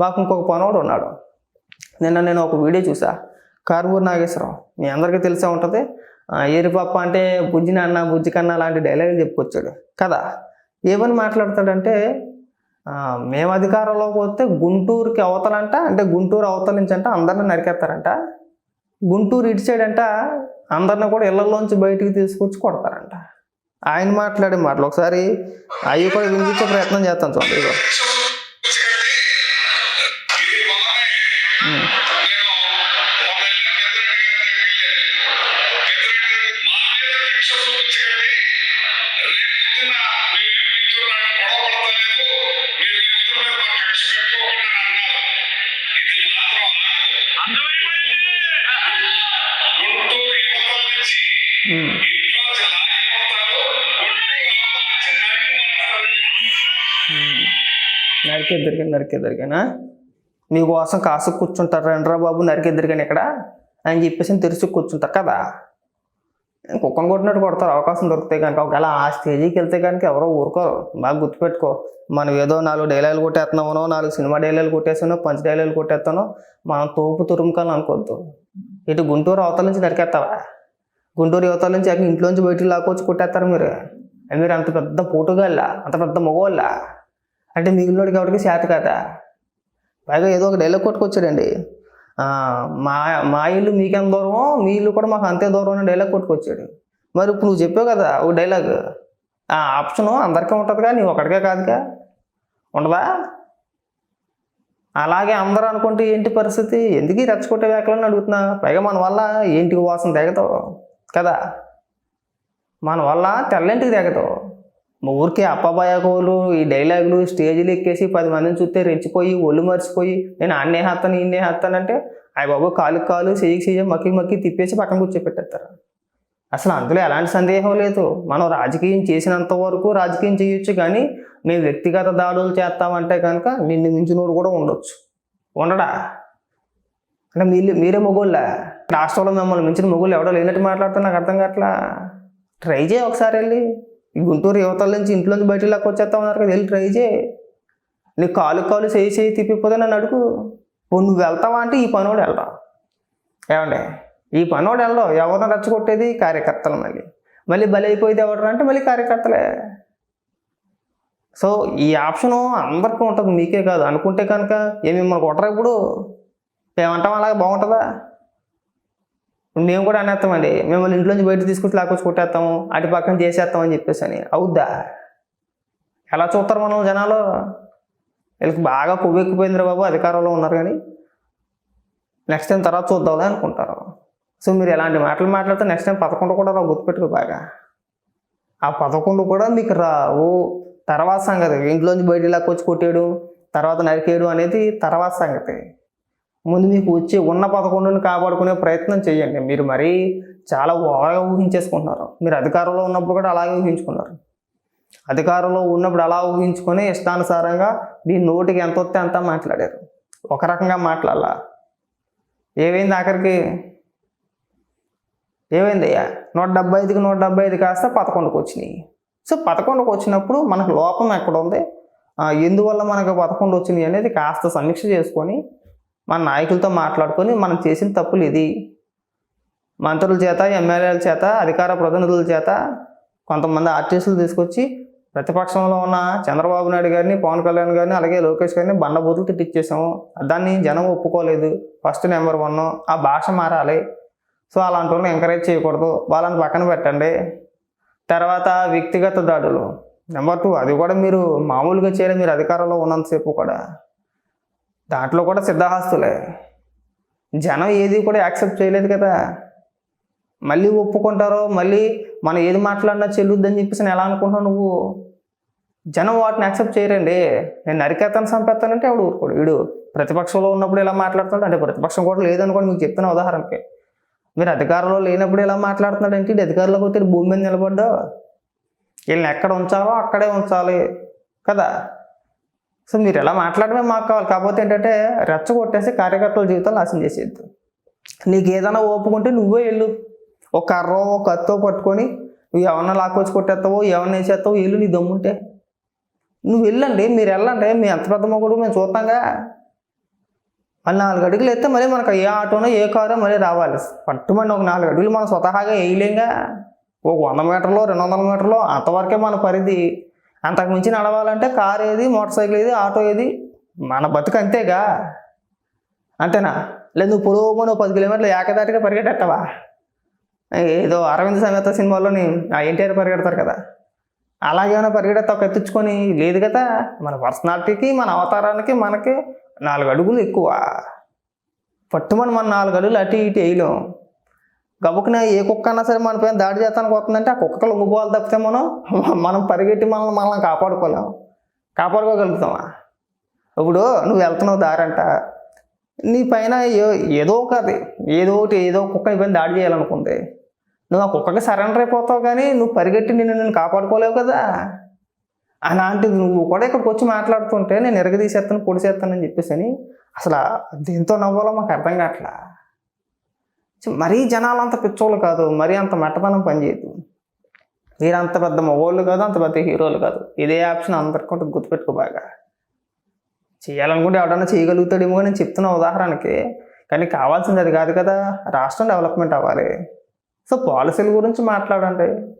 మాకు ఇంకొక పనోడు ఉన్నాడు. నిన్న నేను ఒక వీడియో చూసా. కారుమూరు నాగేశ్వరం మీ అందరికీ తెలిసే ఉంటుంది. ఏరిపప్ప అంటే బుజ్జి నాన్న బుజ్జి కన్నా లాంటి డైలాగులు చెప్పుకొచ్చాడు. కదా? ఏమని మాట్లాడతాడంటే మేము అధికారంలోకి వస్తే గుంటూరుకి అవతలంట అంటే గుంటూరు అవతల నుంచి అంట అందరిని నరికేస్తారంట. గుంటూరు ఇటు సైడ్ అంట అందరిని కూడా ఇళ్ళలోంచి బయటికి తీసుకొచ్చి కొడతారంట. ఆయన మాట్లాడే మాటలు. ఒకసారి అవి కూడా వినిపించే ప్రయత్నం చేస్తాను చూడండి. నరికేద్దరిగా నరికేద్దరిగానా మీకోసం కాసు కూర్చుంటారు రండ్రా బాబు నరికేద్దరిగాని ఇక్కడ అని చెప్పేసి తెరిచి కూర్చుంటారు కదా. కుక్కను కొట్టినట్టు కొడతారు అవకాశం దొరికితే కనుక. ఒకవేళ ఆ స్టేజీకి వెళ్తే కనుక ఎవరో ఊరుకోరు బాగా గుర్తుపెట్టుకో. మనం ఏదో నాలుగు డైలాగులు కొట్టేస్తున్నామనో నాలుగు సినిమా డైలాగులు కొట్టేసానో పంచ డైలాగులు కొట్టేస్తానో మనం తోపు తురుముకాలని అనుకోవద్దు. ఇటు గుంటూరు అవతల నుంచి నరికేస్తావా? గుంటూరు యువతల నుంచి ఇంట్లోంచి బయటికి లాక్కొచ్చి కొట్టేస్తారు మీరు. మీరు అంత పెద్ద పోటుగాళ్ళ అంత పెద్ద మగవాళ్ళ. అంటే మిగిలినోడు ఎవరికి శాత కదా పైగా ఏదో ఒక డైలాగ్ కొట్టుకొచ్చాడండి. మా మా ఇల్లు మీకెంత దూరమో మీ ఇల్లు కూడా మాకు అంతే దూరం అనే డైలాగ్ కొట్టుకొచ్చాడు. మరి ఇప్పుడు నువ్వు చెప్పావు కదా ఓ డైలాగ్ ఆ ఆప్షను అందరికీ ఉంటుందిగా నీవు ఒకటికే కాదుగా. ఉండదా? అలాగే అందరూ అనుకుంటే ఏంటి పరిస్థితి? ఎందుకు ఈ రెచ్చగొట్టే వ్యాఖ్యలను అడుగుతున్నా? పైగా మన వల్ల ఏంటికి వాసన తెగతావు కదా. మన వల్ల తెల్లంటికి తెగతావు ఊరికే అప్పబాయకోలు ఈ డైలాగులు స్టేజీలు ఎక్కేసి పది మందిని చూస్తే రెచ్చిపోయి ఒళ్ళు మర్చిపోయి నేను అన్నే హత్తాను ఇన్నే హత్తానంటే అయ్య బాబు కాలు కాలు చెయ్యి చెయ్యి మక్కి మక్కి తిప్పేసి పక్కన కూర్చోపెట్టేస్తారు. అసలు అందులో ఎలాంటి సందేహం లేదు. మనం రాజకీయం చేసినంత వరకు రాజకీయం చేయొచ్చు కానీ మేము వ్యక్తిగత దాడులు చేస్తామంటే కనుక నిన్ను మించినోడు కూడా ఉండొచ్చు. ఉండడా? అంటే మీరు మీరే మొగోళ్ళ? రాష్ట్రంలో మిమ్మల్ని మించిన మొగోళ్ళు ఎవడో లేనట్టు మాట్లాడుతున్నా నాకు అర్థం కావట్లా? ట్రై చేయి ఒకసారి వెళ్ళి. ఈ గుంటూరు యువతల నుంచి ఇంట్లోంచి బయట లాక్కి వచ్చేస్తా ఉన్నారు కదా వెళ్ళి ట్రై చేయి. నీ కాలు కాలు చేయి చేయి తిప్పిపోతే నన్ను అడుగు. నువ్వు వెళ్తావా అంటే ఈ పనోడు వెళ్దాం ఏమండి? ఈ పనోడు వెళ్దాం ఎవరిని రచ్చగొట్టేది కార్యకర్తలు మళ్ళీ. మళ్ళీ బలి అయిపోయేది ఎవరు అంటే మళ్ళీ కార్యకర్తలే. సో ఈ ఆప్షను అందరికీ ఉంటుంది. మీకే కాదు. అనుకుంటే కనుక ఏమి మిమ్మల్ని కొట్టరు ఇప్పుడు. ఏమంటాం అలాగే బాగుంటుందా? మేము కూడా అనేస్తామండి మిమ్మల్ని ఇంట్లోంచి బయట తీసుకొచ్చి లాక్కొచ్చి కొట్టేస్తాము అటు పక్కన చేసేస్తాం అని చెప్పేసి అని అవుద్దా? ఎలా చూస్తారు మనం జనాలు? వీళ్ళకి బాగా కొవ్వెక్కిపోయిందిరా బాబు అధికారంలో ఉన్నారు కానీ. నెక్స్ట్ టైం తర్వాత చూద్దాంలే అనుకుంటారు. సో మీరు ఎలాంటి మాటలు మాట్లాడితే నెక్స్ట్ టైం పదకొండు కూడా రావు గుర్తుపెట్టుకో బాగా. ఆ పదకొండు కూడా మీకు రావు. తర్వాత సంగతి ఇంట్లోంచి బయట లాక్కొచ్చి కొట్టేయడం తర్వాత నరికేయడం అనేది తర్వాత సంగతి. ముందు మీకు వచ్చి ఉన్న పదకొండుని కాపాడుకునే ప్రయత్నం చేయండి. మీరు మరీ చాలా బాగా ఊహించేసుకుంటున్నారు. మీరు అధికారంలో ఉన్నప్పుడు కూడా అలాగే ఊహించుకున్నారు. అధికారంలో ఉన్నప్పుడు అలా ఊహించుకొని ఇష్టానుసారంగా మీ నోటికి ఎంత వస్తే అంత మాట్లాడారు. ఒక రకంగా మాట్లాడాల. ఏమైంది ఆఖరికి? ఏమైంది అయ్యా? నూట డెబ్బై ఐదుకి నూట డెబ్బై ఐదు కాస్త పదకొండుకి వచ్చినాయి. సో పదకొండుకి వచ్చినప్పుడు మనకు లోపం ఎక్కడ ఉంది ఎందువల్ల మనకు పదకొండు వచ్చినాయి అనేది కాస్త సమీక్ష చేసుకొని మన నాయకులతో మాట్లాడుకొని మనం చేసిన తప్పులు ఇది. మంత్రుల చేత ఎమ్మెల్యేల చేత అధికార ప్రతినిధుల చేత కొంతమంది ఆర్టిస్టులు తీసుకొచ్చి ప్రతిపక్షంలో ఉన్న చంద్రబాబు నాయుడు గారిని పవన్ కళ్యాణ్ గారిని అలాగే లోకేష్ గారిని బండబూతులు తిట్టించేసాము దాన్ని జనం ఒప్పుకోలేదు. ఫస్ట్ నెంబర్ వన్ ఆ భాష మారాలి. సో అలాంటి వాళ్ళని ఎంకరేజ్ చేయకూడదు. వాళ్ళని పక్కన పెట్టండి. తర్వాత వ్యక్తిగత దాడులు. నెంబర్ టూ అది కూడా మీరు మామూలుగా చేయాలి మీరు అధికారంలో ఉన్నంతసేపు కూడా. దాంట్లో కూడా సిద్ధహస్తులే. జనం ఏది కూడా యాక్సెప్ట్ చేయలేదు కదా. మళ్ళీ ఒప్పుకుంటారో మళ్ళీ మనం ఏది మాట్లాడినా చెల్లుద్దని చెప్పేసి నేను ఎలా అనుకుంటున్నావు నువ్వు? జనం వాటిని యాక్సెప్ట్ చేయరండి. నేను నరికేతాను చంపేస్తానంటే ఆవిడ ఊరుకోడు. వీడు ప్రతిపక్షంలో ఉన్నప్పుడు ఇలా మాట్లాడుతున్నాడు అంటే ప్రతిపక్షం కూడా లేదనుకోండి మీకు చెప్తున్న ఉదాహరణకి. మీరు అధికారంలో లేనప్పుడు ఇలా మాట్లాడుతున్నాడు అంటే అధికారంలోకి వచ్చి భూమి మీద నిలబడ్డా వీళ్ళని ఎక్కడ ఉంచాలో అక్కడే ఉంచాలి కదా. సో మీరు ఎలా మాట్లాడమే మాకు కావాలి. కాకపోతే ఏంటంటే రెచ్చగొట్టేసి కార్యకర్తల జీవితాలు నాశనం చేసేద్దు నీకు ఏదైనా ఓపుకుంటే నువ్వే వెళ్ళు. ఒక కర్రో ఒక కత్తో పట్టుకొని నువ్వు ఎవరన్నా లాక్కొచ్చి కొట్టేస్తావో ఎవరిని వేసేస్తావో వెళ్ళు నీ దమ్ముంటే. నువ్వు వెళ్ళండి మీరు వెళ్ళండి. మీ ఎంత పెద్ద మొగుడు మేము చూస్తాంగా. మళ్ళీ నాలుగు అడుగులు ఎత్తే మళ్ళీ మనకు ఏ ఆటోనో ఏ కారో మళ్ళీ రావాలి. పట్టుమని ఒక నాలుగు అడుగులు మనం స్వతహాగా వేయలేంగా. ఒక వంద మీటర్లో రెండు వందల మీటర్లో అంతవరకే మన పరిధి. అంతకు మించి నడవాలంటే కారు ఏది మోటార్ సైకిల్ ఏది ఆటో ఏది? మన బతుకు అంతేగా. అంతేనా? లేదు నువ్వు పొడవు నువ్వు పది కిలోమీటర్లు ఏకదాటిగా పరిగెట్టేస్తావా? ఏదో అరవింద్ సమేత సినిమాలోని ఆ ఎన్టీఆర్ పరిగెడతారు కదా. అలాగేమైనా పరిగెడతావు కత్తించుకొని లేదు కదా. మన పర్సనాలిటీకి మన అవతారానికి మనకి నాలుగు అడుగులు ఎక్కువ. పట్టుమని మన నాలుగు అడుగులు అటు ఇటు వేయలేం. గబుకున ఏ కుక్క అన్నా సరే మన పైన దాడి చేస్తానికి వస్తుందంటే ఆ కుక్కకు లొంగిపోవాలి తప్పితే మనం మనం పరిగెట్టి మనల్ని మనల్ని కాపాడుకోలేం. కాపాడుకోగలుగుతామా? ఇప్పుడు నువ్వు వెళ్తున్నావు దారంట. నీ పైన ఏదో ఒకటి ఏదో ఒకటి ఏదో కుక్క నీ పైన దాడి చేయాలనుకుంది. నువ్వు ఆ కుక్కకి సరెండర్ అయిపోతావు కానీ నువ్వు పరిగెట్టి నిన్ను నేను కాపాడుకోలేవు కదా. అలాంటిది నువ్వు కూడా ఇక్కడికి వచ్చి మాట్లాడుతుంటే నేను ఎరగదీసేస్తాను పొడిసేస్తానని చెప్పేసి అని అసలు దేంతో నవ్వాలో మాకు అర్థం కావట్లా. మరీ జనాలు అంత పిచ్చోళ్ళు కాదు మరీ అంత మెట్టదనం పనిచేయదు. మీరు అంత పెద్ద మగోళ్ళు కాదు అంత పెద్ద హీరోలు కాదు. ఇదే ఆప్షన్ అందరికీ గుర్తుపెట్టుకో బాగా. చేయాలనుకుంటే ఎవడన్నా చేయగలుగుతాడేమో నేను చెప్తున్న ఉదాహరణకి కానీ కావాల్సింది అది కాదు కదా రాష్ట్రం డెవలప్మెంట్ అవ్వాలి. సో పాలసీల గురించి మాట్లాడండి.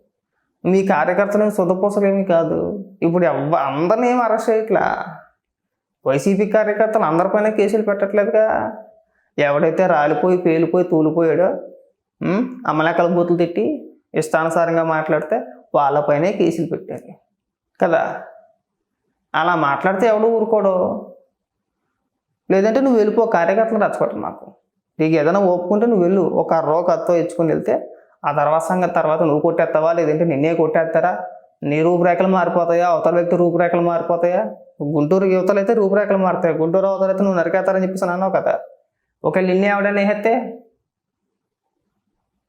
మీ కార్యకర్తలు సుధపూసలు ఏమీ కాదు. ఇప్పుడు ఎవ్వ అందరిని ఏం అరెస్ట్ చేయట్లా? వైసీపీ కార్యకర్తలు అందరిపైన కేసులు పెట్టట్లేదుగా. ఎవడైతే రాలిపోయి పేలిపోయి తూలిపోయాడో అమలకల బూతులు తిట్టి ఇష్టానుసారంగా మాట్లాడితే వాళ్ళపైనే కేసులు పెట్టారు. కదా? అలా మాట్లాడితే ఎవడు ఊరుకోడు? లేదంటే నువ్వు వెళ్ళిపో కార్యకర్తలు రచ్చగొట్టు మాకు. నీకు ఏదైనా ఒప్పుకుంటే నువ్వు వెళ్ళు ఒక రో కత్తో ఇచ్చుకొని వెళ్తే ఆ తర్వాత సంగతి తర్వాత నువ్వు కొట్టేస్తావా? లేదంటే నిన్నే కొట్టేస్తారా? నీ రూపురేఖలు మారిపోతాయా? అవతల వ్యక్తి రూపురేఖలు మారిపోతాయా? గుంటూరు యువతలు అయితే రూపురేఖలు మారుతాయి. గుంటూరు అవతలైతే నువ్వు నరికేస్తారని చెప్పేసి అన్నావు కదా? ఒకవేళ ఇన్ని ఎవడైనా వేస్తే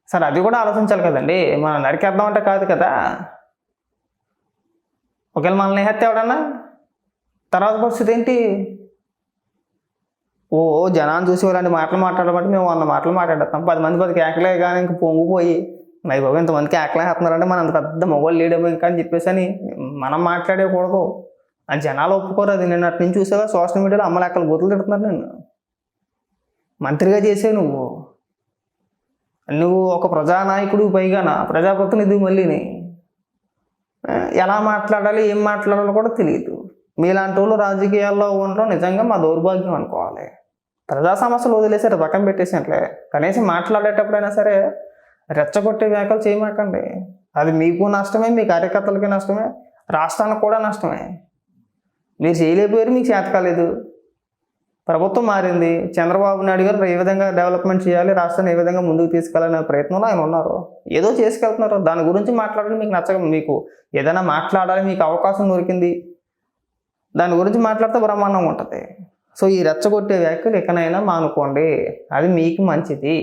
సరే అది కూడా ఆలోచించాలి కదండి. మనం నరికేద్దాం అంటే కాదు కదా. ఒకవేళ మనల్ని వేస్తే ఎవడన్నా? తర్వాత పరిస్థితి ఏంటి? ఓ జనాన్ని చూసి ఇలాంటి మాటలు మాట్లాడమంటే మేము వంద మాటలు మాట్లాడతాం పది మంది పది కేకలే కానీ ఇంక పొంగిపోయి నై బాబు ఇంతమంది కేకలే వేస్తున్నారంటే మన అంత పెద్ద మొగోళ్ళు లేడేమో ఇంకా అని చెప్పేసి అని మనం మాట్లాడేకూడదు ఆ జనాలు ఒప్పుకోరు అది. నేను అటు నుంచి చూసావా? సోషల్ మీడియాలో అమ్మలెక్కలు బూతులు తిడుతున్నారు నేను మంత్రిగా చేసే నువ్వు. నువ్వు ఒక ప్రజానాయకుడు పైగాన ప్రజాప్రతినిధి మళ్ళీని ఎలా మాట్లాడాలి ఏం మాట్లాడాలో కూడా తెలియదు. మీలాంటి వాళ్ళు రాజకీయాల్లో ఉండడం నిజంగా మా దౌర్భాగ్యం అనుకోవాలి. ప్రజా సమస్యలు వదిలేసారు పక్కన పెట్టేసినట్లే కనీసం మాట్లాడేటప్పుడైనా సరే రెచ్చగొట్టే వ్యాఖ్యలు చేయమాకండి. అది మీకు నష్టమే మీ కార్యకర్తలకి నష్టమే రాష్ట్రానికి కూడా నష్టమే. మీరు చేయలేకపోయారు మీకు చేత కాలేదు ప్రభుత్వం మారింది. చంద్రబాబు నాయుడు గారు ఏ విధంగా డెవలప్మెంట్ చేయాలి రాష్ట్రాన్ని ఏ విధంగా ముందుకు తీసుకెళ్ళాలనే ప్రయత్నంలో ఆయన ఉన్నారు. ఏదో చేసుకెళ్తున్నారు. దాని గురించి మాట్లాడడం మీకు నచ్చక మీకు ఏదైనా మాట్లాడాలి మీకు అవకాశం దొరికింది. దాని గురించి మాట్లాడితే బ్రహ్మాండంగా ఉంటుంది. సో ఈ రెచ్చగొట్టే వ్యాఖ్యలు ఎక్కడైనా మానుకోండి. అది మీకు మంచిది.